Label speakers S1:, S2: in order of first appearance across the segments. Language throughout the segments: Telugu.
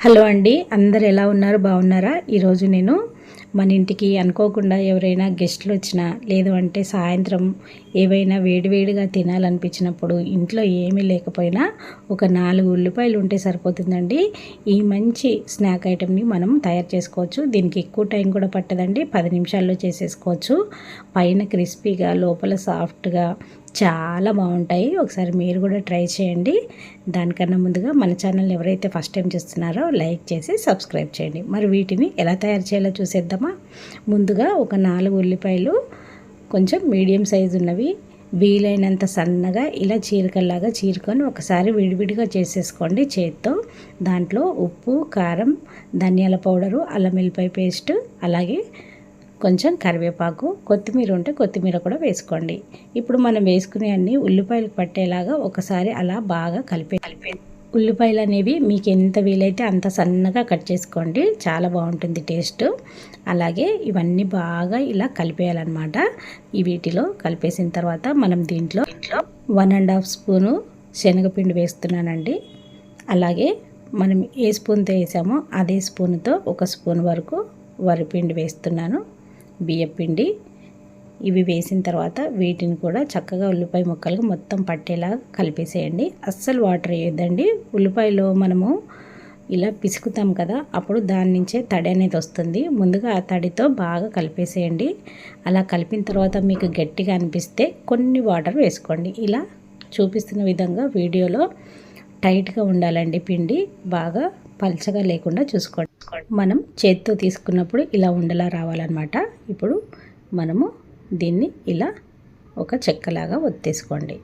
S1: హలో అండి అందరు ఎలా ఉన్నారు? బాగున్నారా? ఈరోజు నేను మన ఇంటికి అనుకోకుండా ఎవరైనా గెస్ట్లు వచ్చినా లేదు అంటే సాయంత్రం ఏవైనా వేడివేడిగా తినాలనిపించినప్పుడు ఇంట్లో ఏమీ లేకపోయినా ఒక నాలుగు ఉల్లిపాయలు ఉంటే సరిపోతుందండి. ఈ మంచి స్నాక్ ఐటెంని మనం తయారు చేసుకోవచ్చు. దీనికి ఎక్కువ టైం కూడా పట్టదండి. పది నిమిషాల్లో చేసేసుకోవచ్చు. పైన క్రిస్పీగా లోపల సాఫ్ట్గా చాలా బాగుంటాయి. ఒకసారి మీరు కూడా ట్రై చేయండి. దానికన్నా ముందుగా మన ఛానల్ ఎవరైతే ఫస్ట్ టైం చూస్తున్నారో లైక్ చేసి సబ్స్క్రైబ్ చేయండి. మరి వీటిని ఎలా తయారు చేయాలో చూసేద్దామా? ముందుగా ఒక నాలుగు ఉల్లిపాయలు కొంచెం మీడియం సైజు ఉన్నవి వీలైనంత సన్నగా ఇలా చీరకల్లాగా చీరుకొని ఒకసారి విడివిడిగా చేసేసుకోండి చేత్తో. దాంట్లో ఉప్పు కారం ధనియాల పౌడరు అల్లం వెల్లిపాయ పేస్ట్ అలాగే కొంచెం కరివేపాకు కొత్తిమీర ఉంటే కొత్తిమీర కూడా వేసుకోండి. ఇప్పుడు మనం వేసుకునే అన్ని ఉల్లిపాయలు పట్టేలాగా ఒకసారి అలా బాగా కలిపే కలిపే ఉల్లిపాయలు అనేవి మీకు ఎంత వీలైతే అంత సన్నగా కట్ చేసుకోండి. చాలా బాగుంటుంది టేస్ట్. అలాగే ఇవన్నీ బాగా ఇలా కలిపేయాలన్నమాట. ఈ వీటిలో కలిపేసిన తర్వాత మనం దీంట్లో వన్ అండ్ హాఫ్ స్పూను శనగపిండి వేస్తున్నానండి. అలాగే మనం ఏ స్పూన్తో వేసామో అదే స్పూన్తో ఒక స్పూన్ వరకు వరిపిండి వేస్తున్నాను. బియ్యపిండి ఇవి వేసిన తర్వాత వీటిని కూడా చక్కగా ఉల్లిపాయ ముక్కలుగా మొత్తం పట్టేలా కలిపేసేయండి. అస్సలు వాటర్ వేయొద్దండి. ఉల్లిపాయలో మనము ఇలా పిసుకుతాం కదా అప్పుడు దాని నుంచే తడి అనేది వస్తుంది. ముందుగా ఆ తడితో బాగా కలిపేసేయండి. అలా కలిపిన తర్వాత మీకు గట్టిగా అనిపిస్తే కొన్ని వాటర్ వేసుకోండి. ఇలా చూపిస్తున్న విధంగా వీడియోలో టైట్గా ఉండాలండి పిండి. బాగా పల్చగా లేకుండా చూసుకోండి. మనం చేత్తో తీసుకున్నప్పుడు ఇలా ఉండలా రావాలన్నమాట. ఇప్పుడు మనము దీన్ని ఇలా ఒక చెక్కలాగా ఒత్తేసుకోండి.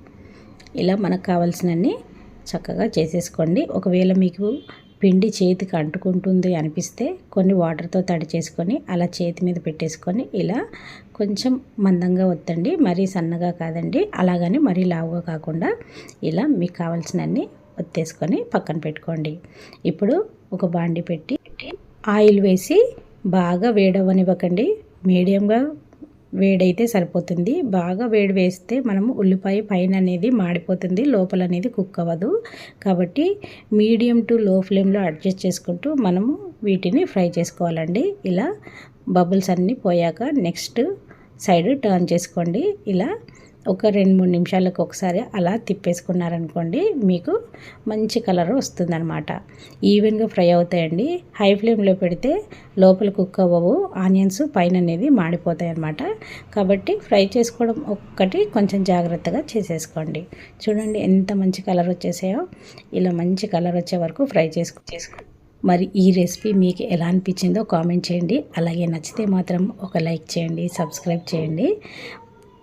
S1: ఇలా మనకు కావాల్సినన్ని చక్కగా చేసేసుకోండి. ఒకవేళ మీకు పిండి చేతికి అంటుకుంటుంది అనిపిస్తే కొన్ని వాటర్తో తడి చేసుకొని అలా చేతి మీద పెట్టేసుకొని ఇలా కొంచెం మందంగా ఒత్తండి. మరీ సన్నగా కాదండి. అలాగని మరీ లావుగా కాకుండా ఇలా మీకు కావాల్సినన్ని ఒత్తేసుకొని పక్కన పెట్టుకోండి. ఇప్పుడు ఒక బాండి పెట్టి ఆయిల్ వేసి బాగా వేడవనివ్వకండి. మీడియంగా వేడైతే సరిపోతుంది. బాగా వేడి వేస్తే మనము ఉల్లిపాయ పైన అనేది మాడిపోతుంది. లోపల అనేది కుక్ అవ్వదు. కాబట్టి మీడియం టు లో ఫ్లేమ్లో అడ్జస్ట్ చేసుకుంటూ మనము వీటిని ఫ్రై చేసుకోవాలండి. ఇలా బబుల్స్ అన్నీ పోయాక నెక్స్ట్ సైడ్ టర్న్ చేసుకోండి. ఇలా ఒక రెండు మూడు నిమిషాలకు ఒకసారి అలా తిప్పేసుకున్నారనుకోండి మీకు మంచి కలర్ వస్తుందనమాట ఈవెన్గా ఫ్రై అవుతాయండి. హై ఫ్లేమ్లో పెడితే లోపల కుక్ అవ్వవు. ఆనియన్స్ పైన అనేది మాడిపోతాయి అనమాట కాబట్టి ఫ్రై చేసుకోవడం ఒక్కటి కొంచెం జాగ్రత్తగా చేసేసుకోండి. చూడండి ఎంత మంచి కలర్ వచ్చేసాయో. ఇలా మంచి కలర్ వచ్చే వరకు ఫ్రై చేసుకు చేసుకో. మరి ఈ రెసిపీ మీకు ఎలా అనిపించిందో కామెంట్ చేయండి. అలాగే నచ్చితే మాత్రం ఒక లైక్ చేయండి సబ్స్క్రైబ్ చేయండి.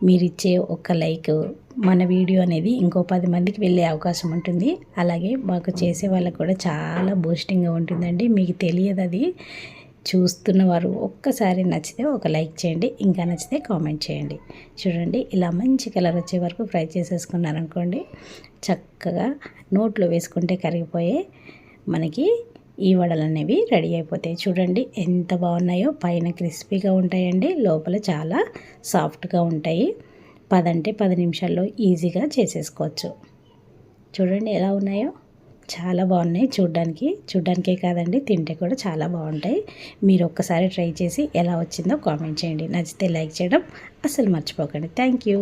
S1: మీరు ఇచ్చే ఒక్క లైక్ మన వీడియో అనేది ఇంకో పది మందికి వెళ్ళే అవకాశం ఉంటుంది. అలాగే మాకు చేసే వాళ్ళకు కూడా చాలా బూస్టింగ్గా ఉంటుందండి. మీకు తెలియదు అది. చూస్తున్న వారు ఒక్కసారి నచ్చితే ఒక లైక్ చేయండి. ఇంకా నచ్చితే కామెంట్ చేయండి. చూడండి ఇలా మంచి కలర్ వచ్చే వరకు ఫ్రై చేసేసుకున్నారనుకోండి చక్కగా నోట్లో వేసుకుంటే కరిగిపోయే మనకి ఈ వడలు అనేవి రెడీ అయిపోతాయి. చూడండి ఎంత బాగున్నాయో. పైన క్రిస్పీగా ఉంటాయండి. లోపల చాలా సాఫ్ట్గా ఉంటాయి. పదంటే పది నిమిషాల్లో ఈజీగా చేసేసుకోవచ్చు. చూడండి ఎలా ఉన్నాయో. చాలా బాగున్నాయి చూడ్డానికి. చూడ్డానికే కాదండి తింటే కూడా చాలా బాగుంటాయి. మీరు ఒక్కసారి ట్రై చేసి ఎలా వచ్చిందో కామెంట్ చేయండి. నచ్చితే లైక్ చేయడం అసలు మర్చిపోకండి. Thank you.